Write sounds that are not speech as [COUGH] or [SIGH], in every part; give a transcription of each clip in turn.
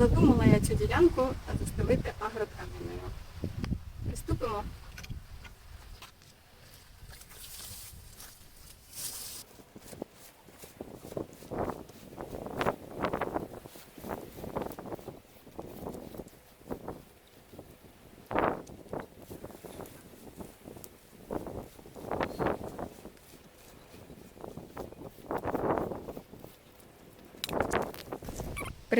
задумала я цю ділянку заставити агротканиною. Приступимо.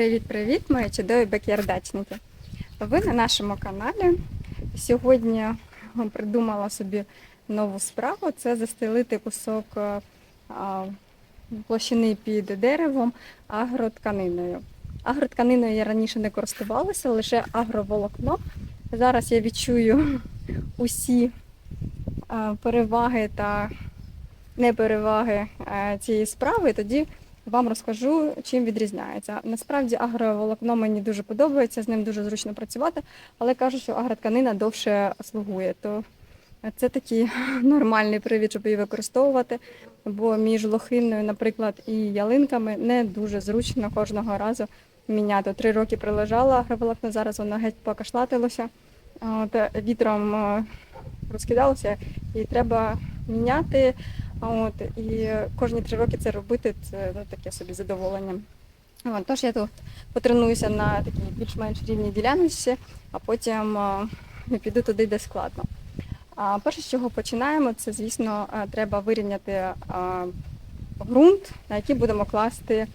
Привіт-привіт, мої чудові бекярдачники. Ви на нашому каналі. Сьогодні придумала собі нову справу це застелити кусок е, площини під деревом агротканиною. Агротканиною я раніше не користувалася, лише агроволокно. Зараз я відчую усі переваги та непереваги е, цієї справи, тоді вам розкажу, чим відрізняється. Насправді агроволокно мені дуже подобається, з ним дуже зручно працювати, але кажуть, що агротканина довше слугує. То це такий [LAUGHS] нормальний привід, щоб її використовувати. Бо між лохиною, наприклад, і ялинками не дуже зручно кожного разу міняти. Три роки прилежала агроволокно, зараз воно геть покашлатилося, вітром е, розкидалося, і треба міняти. От, і кожні три роки це робити це ну, таке собі задоволення. От, тож я тут потренуюся на такій більш-менш рівній ділянці, а потім а, піду туди, де складно. А перше, з чого починаємо, це, звісно, треба вирівняти а, ґрунт, на який будемо класти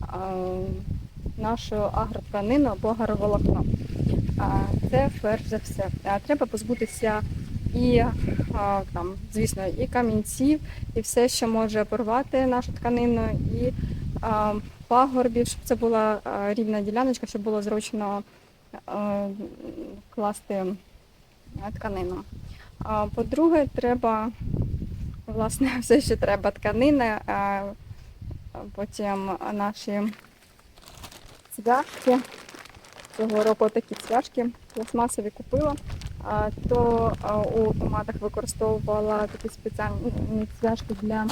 а, нашу агротканину або агроволокно. А, Це перш за все. А, Треба позбутися і там, звісно, і камінців, і все, що може порвати нашу тканину, і пагорбів, щоб це була рівна діляночка, щоб було зручно класти тканину. По-друге, треба, власне, [LAUGHS] все, що треба тканина, а, потім наші цвяшки. Цього року такі цвяшки пластмасові купила то у томатах використовувала такі спеціальні м, цвяшки для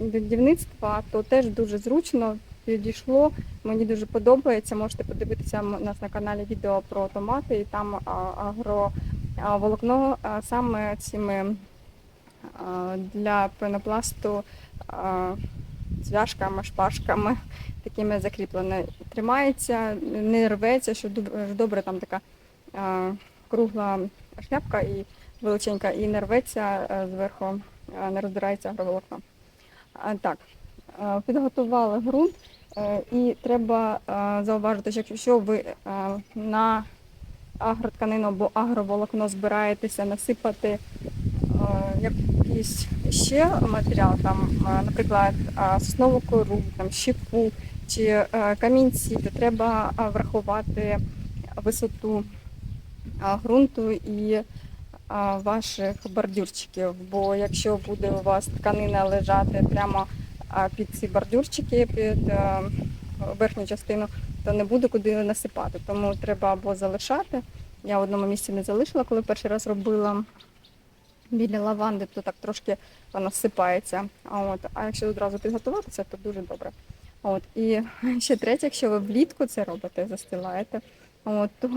будівництва, то теж дуже зручно підійшло. Мені дуже подобається. Можете подивитися у нас на каналі відео про томати, і там агроволокно саме цими для пенопласту цвяшками, шпажками такими закріплене. Тримається, не рветься, що добре там така. Кругла шляпка і величенька, і не рветься е, зверху, е, не роздирається агроволокно. Так, е, підготували ґрунт, і треба зауважити, що якщо ви на агротканину або агроволокно збираєтеся насипати якийсь ще матеріал, там, наприклад, соснову кору, там, щепу чи камінці, то треба врахувати висоту ґрунту і ваших бордюрчиків. Бо якщо буде у вас тканина лежати прямо під ці бордюрчики, під верхню частину, то не буде куди насипати. Тому треба або залишати. Я в одному місці не залишила, коли перший раз робила біля лаванди, то так трошки вона сипається. А, от, а якщо одразу підготуватися, то дуже добре. От, і [LAUGHS] ще третє, якщо ви влітку це робите, застилаєте, От, то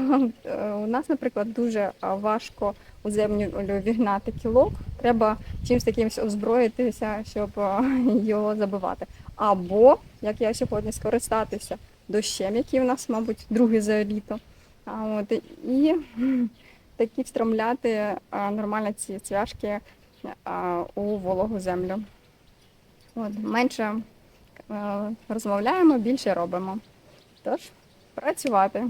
е, у нас, наприклад, дуже важко у землю вігнати кілок. Треба чимось таким озброїтися, щоб його забивати. Або, як я сьогодні, скористатися дощем, який у нас, мабуть, другий за літо. От, і такі встромляти нормально ці цвяшки у вологу землю. От, менше е, розмовляємо, більше робимо. Тож, працювати.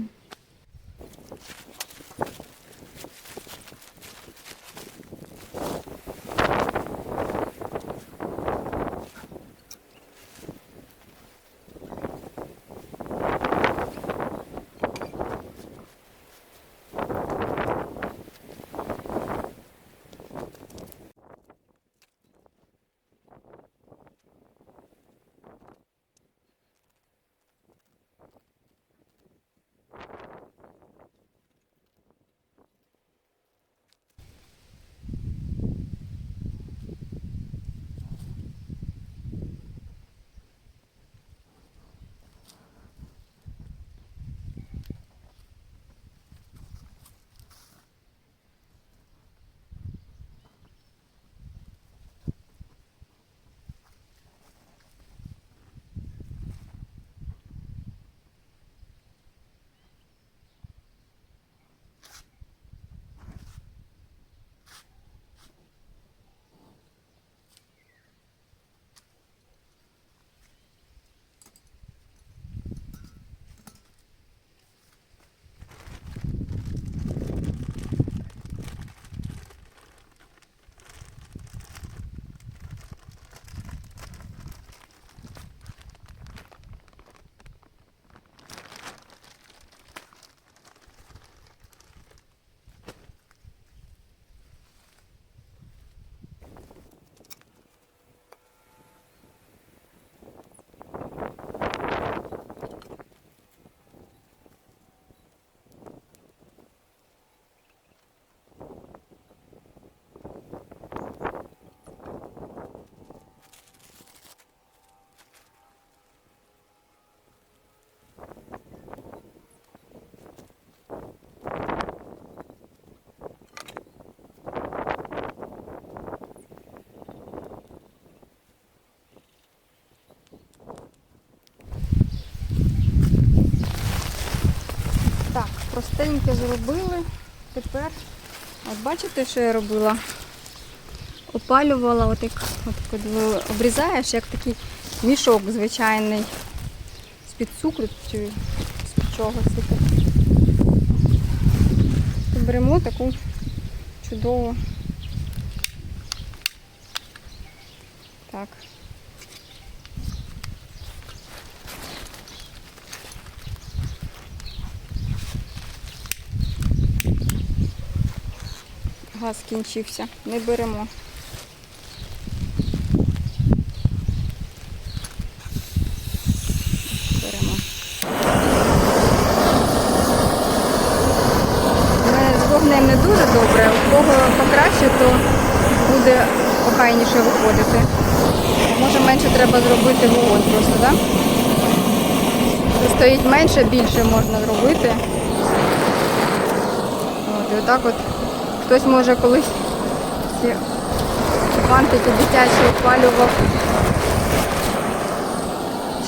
Простеньке зробили. Тепер, от бачите, що я робила? Опалювала, от як от обрізаєш, як такий мішок звичайний з-під цукру чи з-під чогось. Беремо таку чудову. Так. Газ кінчився. Не беремо. Беремо. Мене з вогнем не дуже добре. У кого покраще, то буде охайніше виходити. Може менше треба зробити вогонь просто, так? Да? Стоїть менше, більше можна зробити. От, і отак от хтось може колись ці фантики дитячі опалював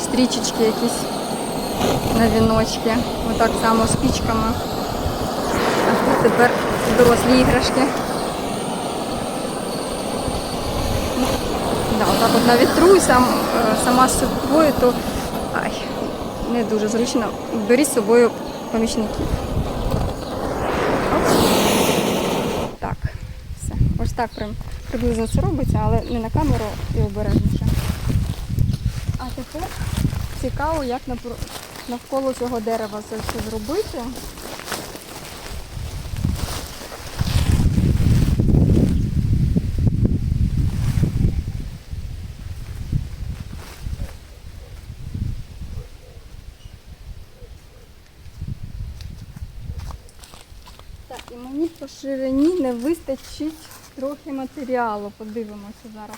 стрічечки якісь на віночки. Отак само з пічками. А тут тепер дорослі іграшки. Ну, Да, отак от на вітру і сам, е, сама з собою, то ай, не дуже зручно. Беріть з собою помічників. Оп. Так, все. Ось так прям приблизно це робиться, але не на камеру і обережніше. А тепер цікаво, як навколо цього дерева це все зробити. Так, і мені по ширині не вистачить трохи матеріалу. Подивимося зараз.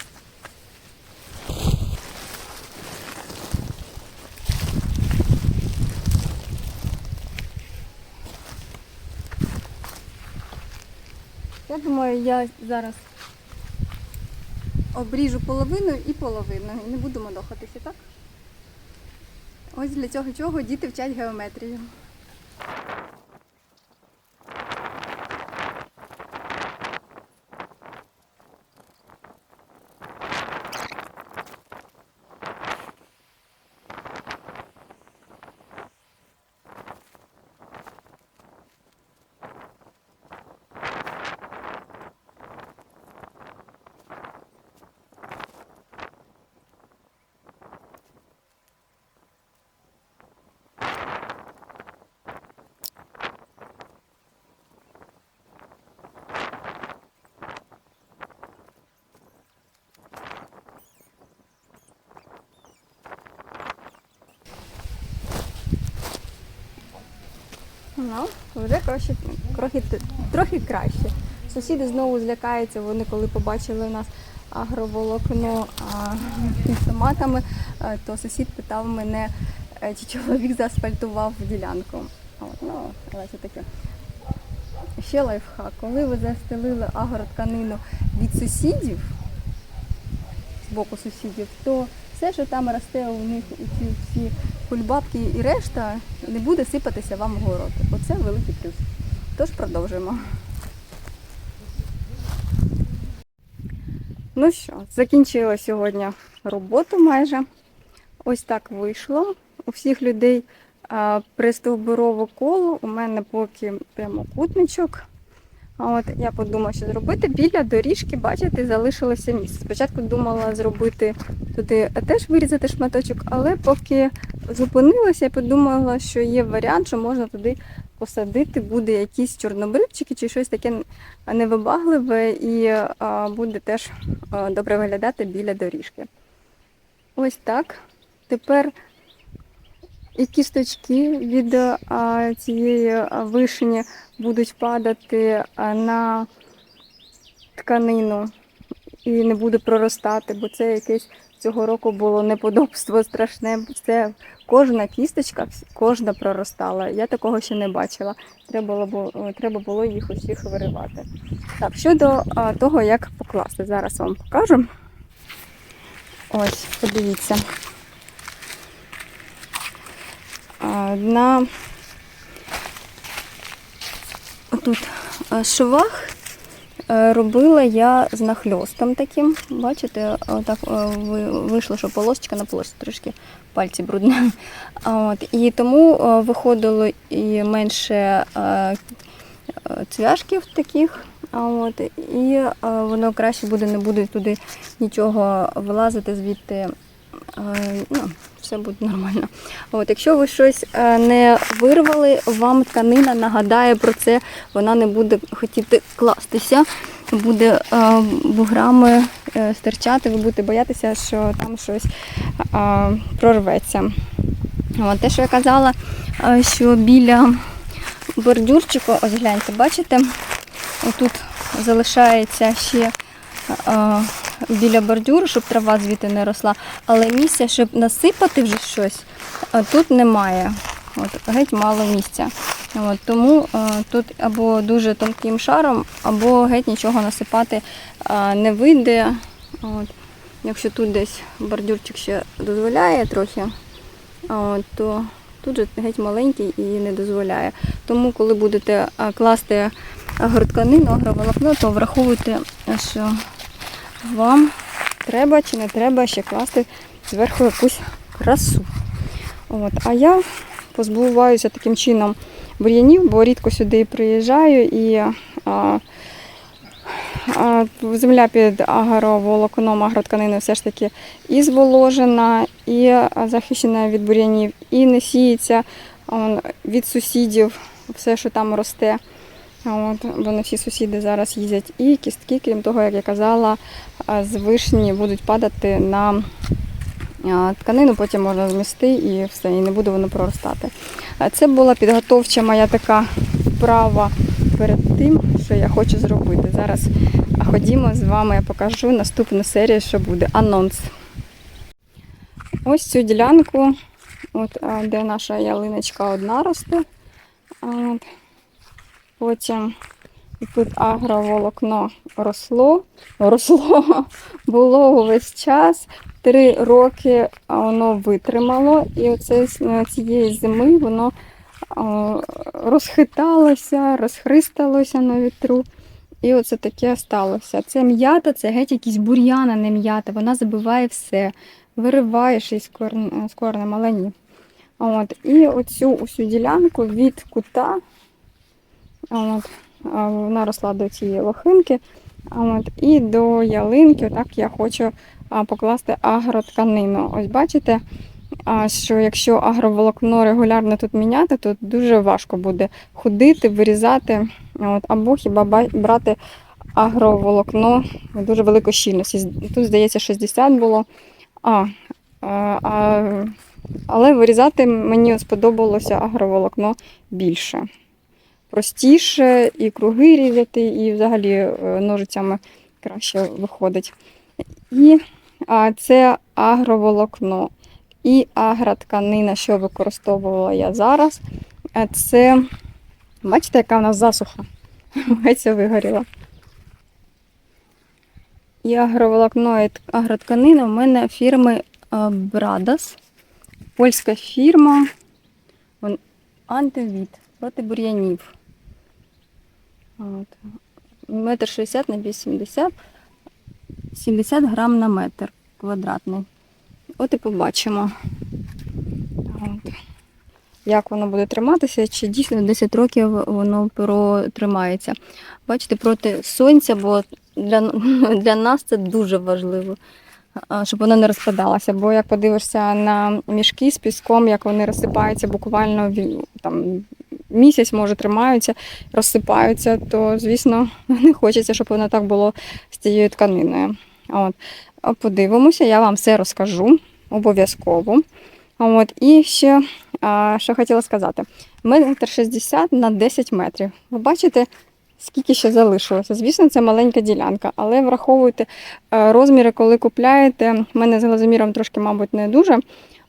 Я думаю, я зараз обріжу половину і половину. І не буду мадохатися, так? Ось для цього чого діти вчать геометрію. Ну, вже трохи, трохи, трохи краще. Сусіди знову злякаються, вони коли побачили у нас агроволокно з томатами, то сусід питав мене, е, чи чоловік заасфальтував ділянку. От, ну, але це таке. Ще лайфхак. Коли ви застелили агротканину від сусідів, з боку сусідів, то все, що там росте у них ці всі кульбабки і решта, не буде сипатися вам в город. Оце великий плюс. Тож продовжуємо. Ну що, закінчила сьогодні роботу майже. Ось так вийшло. У всіх людей пристовбурове коло, у мене поки прямокутничок. А От я подумала, що зробити біля доріжки, бачите, залишилося місце. Спочатку думала зробити туди теж вирізати шматочок, але поки зупинилася, я подумала, що є варіант, що можна туди посадити, буде якісь чорнобривчики чи щось таке невибагливе і а, буде теж а, добре виглядати біля доріжки. Ось так. Тепер і кісточки від цієї а, вишні будуть падати на тканину і не буде проростати, бо це якесь цього року було неподобство страшне. Це кожна кісточка, кожна проростала. Я такого ще не бачила. Треба було, було їх усіх виривати. Так, щодо того, як покласти, зараз вам покажу. Ось, подивіться. На тут е, швах е, робила я з нахльостом таким. Бачите, отак е, вийшло, що полосочка на полосці трошки пальці брудні. [LAUGHS] От, і тому виходило і менше цвяшків таких. От, і воно краще буде, не буде туди нічого вилазити звідти. Е, Ну, все буде нормально. От, якщо ви щось е, не вирвали, вам тканина нагадає про це, вона не буде хотіти кластися, буде е, буграми стирчати, ви будете боятися, що там щось прорветься. От, те, що я казала, що біля бордюрчику, ось гляньте, бачите, отут залишається ще біля бордюру, щоб трава звідти не росла, але місця, щоб насипати вже щось, е, тут немає. От, геть мало місця. От, тому е, тут або дуже тонким шаром, або геть нічого насипати е, не вийде. От. Якщо тут десь бордюрчик ще дозволяє трохи, от, то тут же геть маленький і не дозволяє. Тому, коли будете класти агротканину, агроволокно, то враховуйте, що вам треба чи не треба ще класти зверху якусь красу. От. А я позбуваюся таким чином бур'янів, бо рідко сюди приїжджаю і а, а, земля під агроволокном, агротканиною все ж таки і зволожена, і захищена від бур'янів, і не сіється від сусідів все, що там росте. От, бо не всі сусіди зараз їздять. І кістки, крім того, як я казала, з вишні будуть падати на тканину, потім можна змісти і все, і не буде воно проростати. Це була підготовча моя така вправа перед тим, що я хочу зробити. Зараз ходімо з вами, я покажу наступну серію, що буде. Анонс. Ось цю ділянку, от, де наша ялиночка одна росте. От. Потім тут агроволокно росло, росло, [LAUGHS] було увесь час. Три роки воно витримало, і оце цієї зими воно розхиталося, розхристалося на вітру. І оце таке сталося. Це м'ята, це геть якісь бур'яна, не м'ята. Вона забиває все, вириваєш із корн, з корнем, але ні. От. І оцю усю ділянку від кута, от, вона росла до цієї лохинки. От, і до ялинки, отак я хочу покласти агротканину. Ось бачите, що якщо агроволокно регулярно тут міняти, то дуже важко буде ходити, вирізати, от, або хіба брати агроволокно дуже великої щільності. Тут, здається, 60 було. А, а, але вирізати мені сподобалося агроволокно більше. Простіше, і круги різати, і взагалі е, ножицями краще виходить. І а, це агроволокно і агротканина, що використовувала я зараз. Це, бачите, яка в нас засуха? [LAUGHS] Геть вигоріла. І агроволокно, і агротканина в мене фірми Брадас. Польська фірма. Антивід проти бур'янів. От. Метр 60 на 80, 70 грам на метр квадратний. От і побачимо, От. як воно буде триматися, чи дійсно 10 років воно протримається. Бачите, проти сонця, бо для, для нас це дуже важливо, щоб воно не розпадалося. Бо як подивишся на мішки з піском, як вони розсипаються буквально там, місяць, може, тримаються, розсипаються, то, звісно, [LAUGHS] не хочеться, щоб воно так було з цією тканиною. От. Подивимося, я вам все розкажу обов'язково. От. І ще, а, що хотіла сказати, метр 60 на 10 метрів. Ви бачите, скільки ще залишилося. Звісно, це маленька ділянка, але враховуйте е, розміри, коли купляєте. У мене з глазоміром трошки, мабуть, не дуже.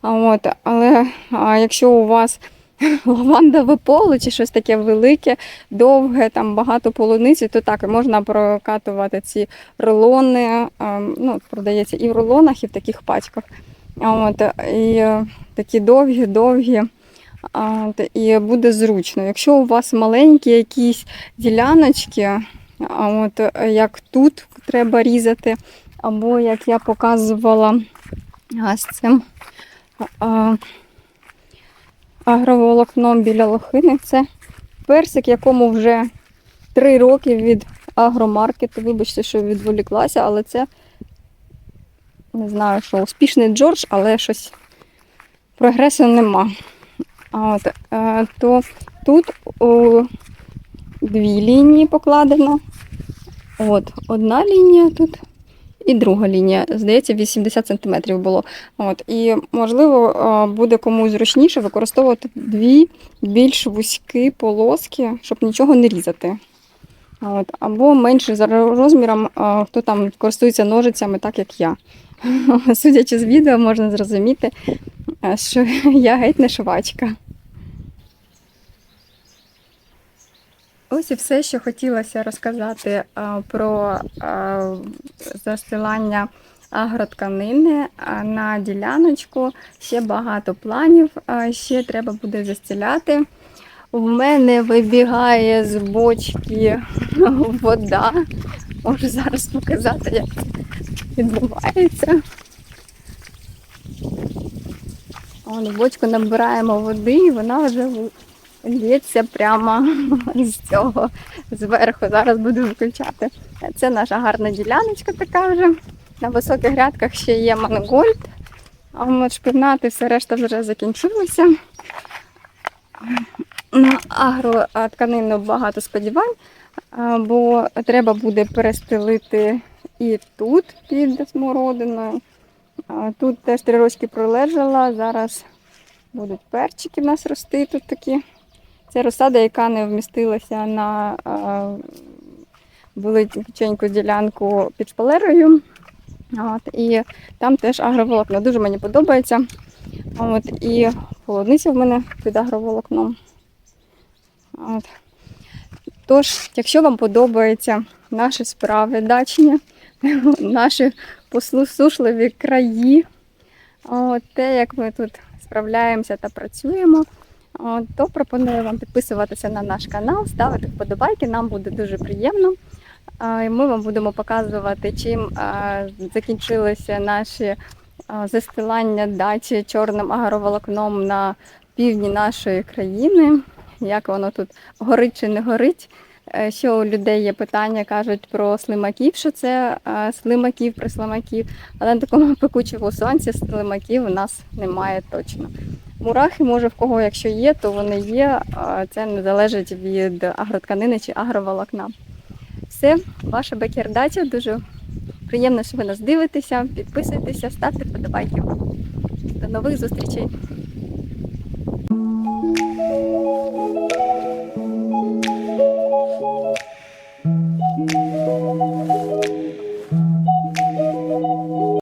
От, але а, якщо у вас лавандове поле чи щось таке велике, довге, там багато полуниці, то так можна прокатувати ці рулони. Ну, продається і в рулонах, і в таких пачках. От, і е, такі довгі, довгі от, і буде зручно. Якщо у вас маленькі якісь діляночки, от як тут треба різати, або як я показувала з цим агроволокном біля лохини, це персик, якому вже 3 роки від агромаркету. Вибачте, що відволіклася, але це не знаю, що успішний Джордж, але щось прогресу нема. А от, е, то тут о, дві лінії покладено. От, одна лінія тут і друга лінія. Здається, 80 см було. От, і, можливо, буде комусь зручніше використовувати дві більш вузькі полоски, щоб нічого не різати. От, або менше за розміром, хто там користується ножицями, так як я. [LAUGHS] Судячи з відео, можна зрозуміти, що [LAUGHS] я геть не швачка. Ось і все, що хотілося розказати е, про е, застилання агротканини е, на діляночку. Ще багато планів, ще треба буде застіляти. У мене вибігає з бочки [LAUGHS] вода. Можу зараз показати, як це відбувається. В бочку набираємо води, і вона вже лється прямо [LAUGHS] з цього зверху. Зараз буду виключати. Це наша гарна діляночка така вже. На високих грядках ще є мангольд. А от шпинати все решта вже закінчилося. На агротканину багато сподівань, бо треба буде перестелити і тут під смородиною. Тут теж три рочки пролежала. Зараз будуть перчики в нас рости тут такі. Це розсада, яка не вмістилася на величеньку ділянку під шпалерою. От, і там теж агроволокно. Дуже мені подобається. От, і холодниця в мене під агроволокном. От. Тож, якщо вам подобаються наші справи дачні, [LAUGHS] наші послусушливі краї, от, те, як ми тут справляємося та працюємо, то пропоную вам підписуватися на наш канал, ставити вподобайки, нам буде дуже приємно. Ми вам будемо показувати, чим закінчилися наші застилання дачі чорним агроволокном на півдні нашої країни. Як воно тут горить чи не горить. Е, що у людей є питання, кажуть про слимаків, що це е, слимаків прислимаків, але на такому [LAUGHS] пекучому сонці слимаків у нас немає точно. Мурахи, може, в кого якщо є, то вони є. Це не залежить від агротканини чи агроволокна. Все, ваша бекердача. Дуже приємно, що ви нас дивитеся, підписуйтеся, ставте вподобайки. До нових зустрічей! Thank you.